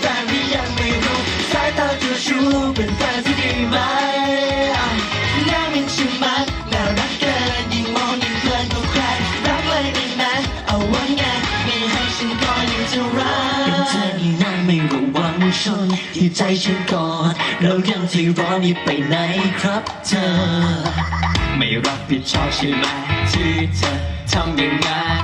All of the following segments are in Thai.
แฟนหรือยังไม่รู้สายตาเจ้าชู้เป็นแฟนที่ดีไหมหน้ามินชิมัดน่ารักเกินยิ่งมองยิ่งเพลินกว่าใครรักเลยได้ไหมเอาไว้ไงไม่ให้ฉันก็ยังจะรักเป็นเธอนี่นั่นไม่ระวังชนที่ใจฉันก่อนเรายังที่รอนี่ไปไหนครับเธอ ไม่รับผิดชอบใช่ไหมที่เธอทำอย่างนั้น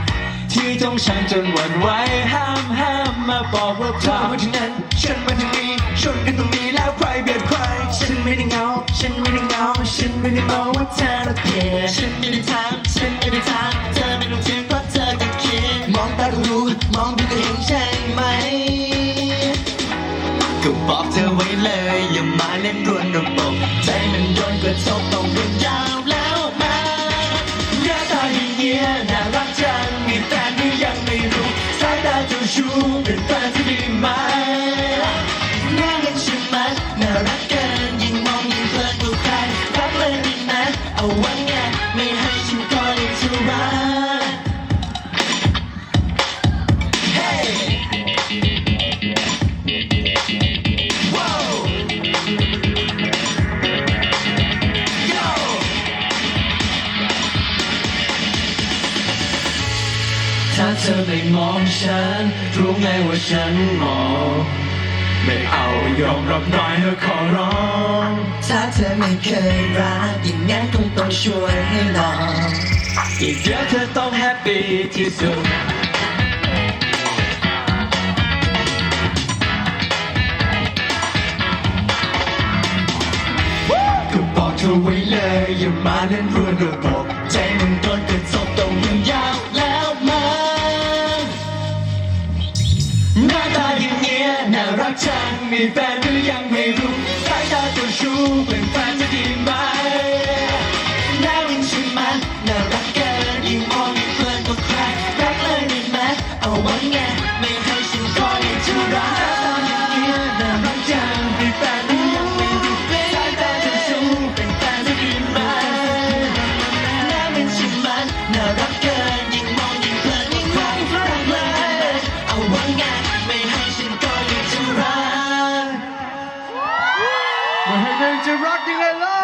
ที่ต้องฉันจนหวั่นไหวห้ามห้าม มาบอกว่าเธอมาที่นั้น ฉันมาที่นี่ชนกันตรงนี้แล้วใครเบียดใคร ฉันไม่ได้เหงา ฉันไม่ได้เหงา ฉันไม่ได้มองว่าเธอละเพียฉันไม่ได้ถามฉันไม่ได้ถามเธอไม่ต้องคิดเพราะเธอก็คิดมองตาก็รู้มองดูก็เห็นใช่ไหม ก็บอกเธอไว้เลย อย่ามาเล่นรวนระบบใจมันโดนกระทบ เอาไว้ไงไม่ให้ฉันก็ยังจะรัก Hey! Wow Yo! ถ้าเธอไม่มองฉัน รู้ไงว่าฉันมอง ไม่เอายอมรับน่อยเธอขอร้อง ถ้าเธอไม่เคยรักอย่างนั้นคงต้องช่วยให้ลอง อีกเดียวเธอต้องแฮปปี้ที่สุดก็บอกเธอไว้เลยอย่ามาเล่นรัวนระบบ มีแฟนหรือยังไม่รู้สายตาเจ้าชู้เป็นแฟนจะดีไหมหน้าวินชิมันน่ารัก กไม่ให้ยั